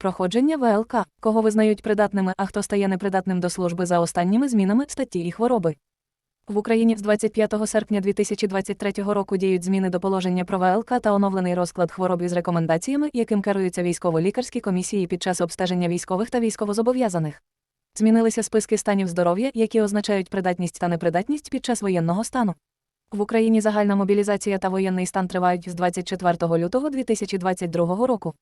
Проходження ВЛК, кого визнають придатними, а хто стає непридатним до служби за останніми змінами статті і хвороби. В Україні з 25 серпня 2023 року діють зміни до положення про ВЛК та оновлений розклад хвороб із рекомендаціями, яким керуються військово-лікарські комісії під час обстеження військових та військовозобов'язаних. Змінилися списки станів здоров'я, які означають придатність та непридатність під час воєнного стану. В Україні загальна мобілізація та воєнний стан тривають з 24 лютого 2022 року.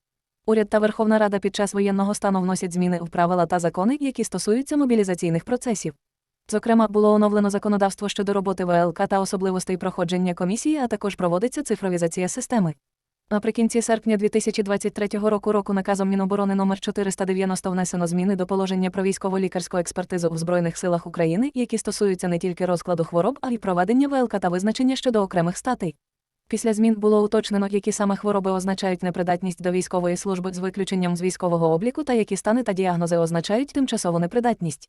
Уряд та Верховна Рада під час воєнного стану вносять зміни в правила та закони, які стосуються мобілізаційних процесів. Зокрема, було оновлено законодавство щодо роботи ВЛК та особливостей проходження комісії, а також проводиться цифровізація системи. Наприкінці серпня 2023 року року наказом Міноборони номер 490 внесено зміни до положення про військово-лікарську експертизу в Збройних силах України, які стосуються не тільки розкладу хвороб, а й проведення ВЛК та визначення щодо окремих статей. Після змін було уточнено, які саме хвороби означають непридатність до військової служби з виключенням з військового обліку та які стани та діагнози означають тимчасову непридатність.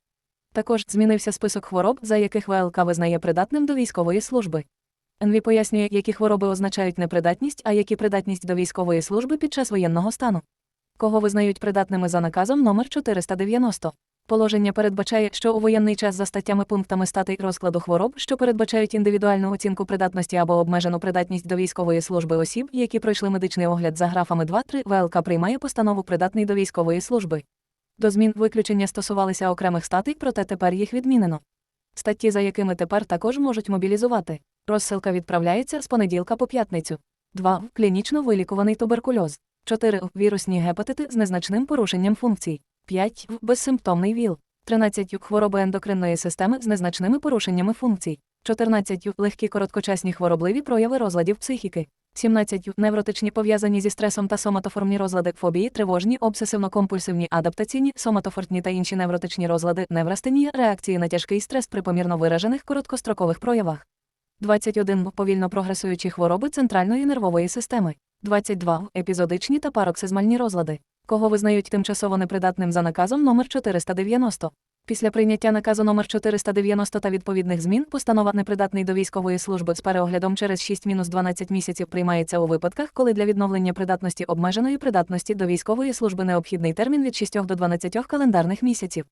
Також змінився список хвороб, за яких ВЛК визнає придатним до військової служби. НВ пояснює, які хвороби означають непридатність, а які придатність до військової служби під час воєнного стану. Кого визнають придатними за наказом номер 490. Положення передбачає, що у воєнний час за статтями пунктами статей розкладу хвороб, що передбачають індивідуальну оцінку придатності або обмежену придатність до військової служби осіб, які пройшли медичний огляд за графами 2-3, ВЛК приймає постанову придатний до військової служби. До змін виключення стосувалися окремих статей, проте тепер їх відмінено. Статті, за якими тепер також можуть мобілізувати. Розсилка відправляється з понеділка по п'ятницю. 2. Клінічно вилікуваний туберкульоз. 4. Вірусні гепатити з незначним порушенням функцій. 5. Безсимптомний ВІЛ. 13. Хвороби ендокринної системи з незначними порушеннями функцій. 14. Легкі короткочасні хворобливі прояви розладів психіки. 17. Невротичні пов'язані зі стресом та соматоформні розлади, фобії, тривожні, обсесивно-компульсивні, адаптаційні, соматофортні та інші невротичні розлади, неврастенія, реакції на тяжкий стрес при помірно виражених короткострокових проявах. 21. Повільно прогресуючі хвороби центральної нервової системи. 22. Епізодичні та пароксизмальні розлади. Кого визнають тимчасово непридатним за наказом номер 490. Після прийняття наказу номер 490 та відповідних змін постанова непридатний до військової служби з переоглядом через 6-12 місяців приймається у випадках, коли для відновлення придатності обмеженої придатності до військової служби необхідний термін від 6 до 12 календарних місяців.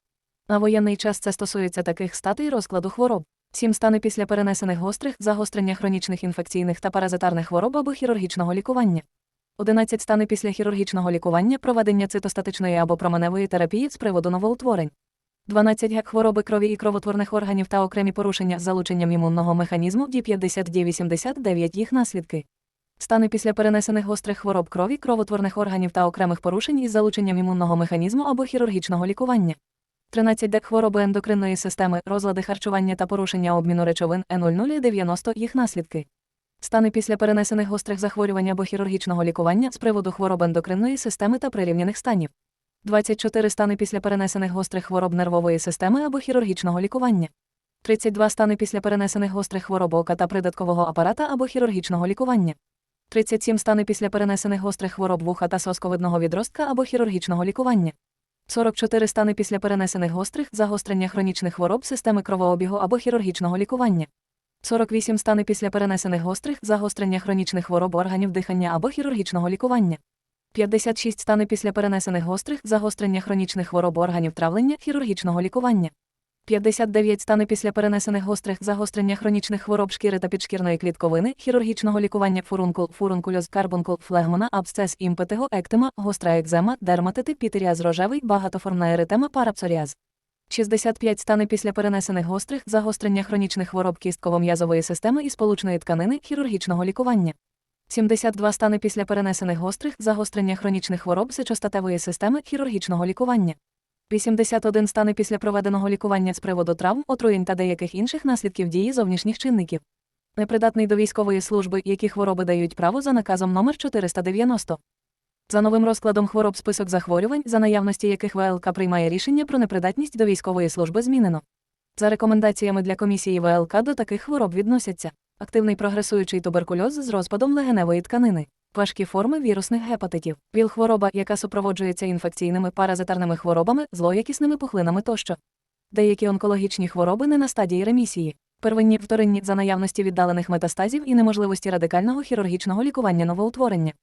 На воєнний час це стосується таких статей розкладу хвороб. 7 стани після перенесених гострих, загострення хронічних інфекційних та паразитарних хвороб або хірургічного лікування. 11 стани після хірургічного лікування, проведення цитостатичної або променевої терапії з приводу новоутворень. 12 гек хвороби крові і кровотворних органів та окремі порушення з залученням імунного механізму D50-D89 їх наслідки. Стани після перенесених гострих хвороб крові, кровотворних органів та окремих порушень із залученням імунного механізму або хірургічного лікування. 13 дек хвороби ендокринної системи, розлади харчування та порушення обміну речовин Е0090 їх наслідки. Стани після перенесених гострих захворювань або хірургічного лікування з приводу хвороб ендокринної системи та прирівняних станів. 24 стани після перенесених гострих хвороб нервової системи або хірургічного лікування. 32 стани після перенесених гострих хвороб ока та придаткового апарата або хірургічного лікування. 37 стани після перенесених гострих хвороб вуха та сосковидного відростка або хірургічного лікування. 44 стани після перенесених гострих загострення хронічних хвороб системи кровообігу або хірургічного лікування. 48 стани після перенесених гострих загострення хронічних хвороб органів дихання або хірургічного лікування. 56 стани після перенесених гострих загострення хронічних хвороб органів травлення хірургічного лікування. 59 стани після перенесених гострих загострення хронічних хвороб шкіри та підшкірної клітковини, хірургічного лікування фурункул, фурункульоз, карбункул, флегмона, абсцес, імпетиго, ектема, гостра екзема, дерматити, пітеріаз рожевий, багатоформна еритема, парапсоріаз. 65 стани після перенесених гострих загострення хронічних хвороб кістково-м'язової системи і сполучної тканини хірургічного лікування. 72 стани після перенесених гострих загострення хронічних хвороб сечостатевої системи хірургічного лікування. 81 стани після проведеного лікування з приводу травм, отруєнь та деяких інших наслідків дії зовнішніх чинників. Непридатний до військової служби, які хвороби дають право за наказом номер 490. За новим розкладом хвороб список захворювань, за наявності яких ВЛК приймає рішення про непридатність до військової служби змінено. За рекомендаціями для комісії ВЛК до таких хвороб відносяться активний прогресуючий туберкульоз з розпадом легеневої тканини, важкі форми вірусних гепатитів, ВІЛ-хвороба, яка супроводжується інфекційними паразитарними хворобами, злоякісними пухлинами тощо. Деякі онкологічні хвороби не на стадії ремісії, первинні вторинні за наявності віддалених метастазів і неможливості радикального хірургічного лікування новоутворення.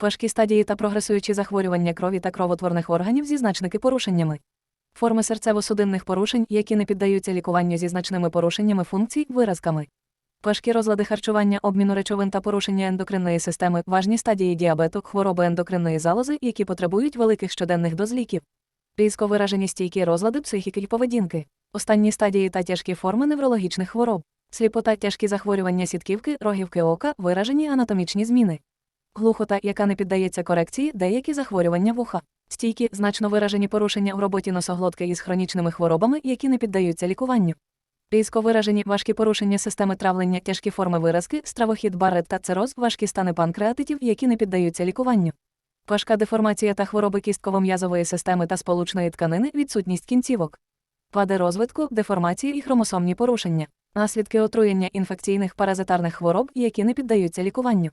важкі стадії та прогресуючі захворювання крові та кровотворних органів зі значники порушеннями. Форми серцево-судинних порушень, які не піддаються лікуванню зі значними порушеннями функцій, виразками. Важкі розлади харчування, обміну речовин та порушення ендокринної системи, важні стадії діабету, хвороби ендокринної залози, які потребують великих щоденних доз ліків. Різко виражені стійкі розлади психіки й поведінки, останні стадії та тяжкі форми неврологічних хвороб, сліпота, тяжкі захворювання сітківки, рогівки ока, виражені анатомічні зміни. Глухота, яка не піддається корекції, деякі захворювання вуха. Стійкі, значно виражені порушення в роботі носоглотки із хронічними хворобами, які не піддаються лікуванню. Різко виражені важкі порушення системи травлення, тяжкі форми виразки, стравохід барет та цироз, важкі стани панкреатитів, які не піддаються лікуванню. Важка деформація та хвороби кістково-м'язової системи та сполучної тканини, відсутність кінцівок. Вади розвитку, деформації і хромосомні порушення. Наслідки отруєння інфекційних паразитарних хвороб, які не піддаються лікуванню.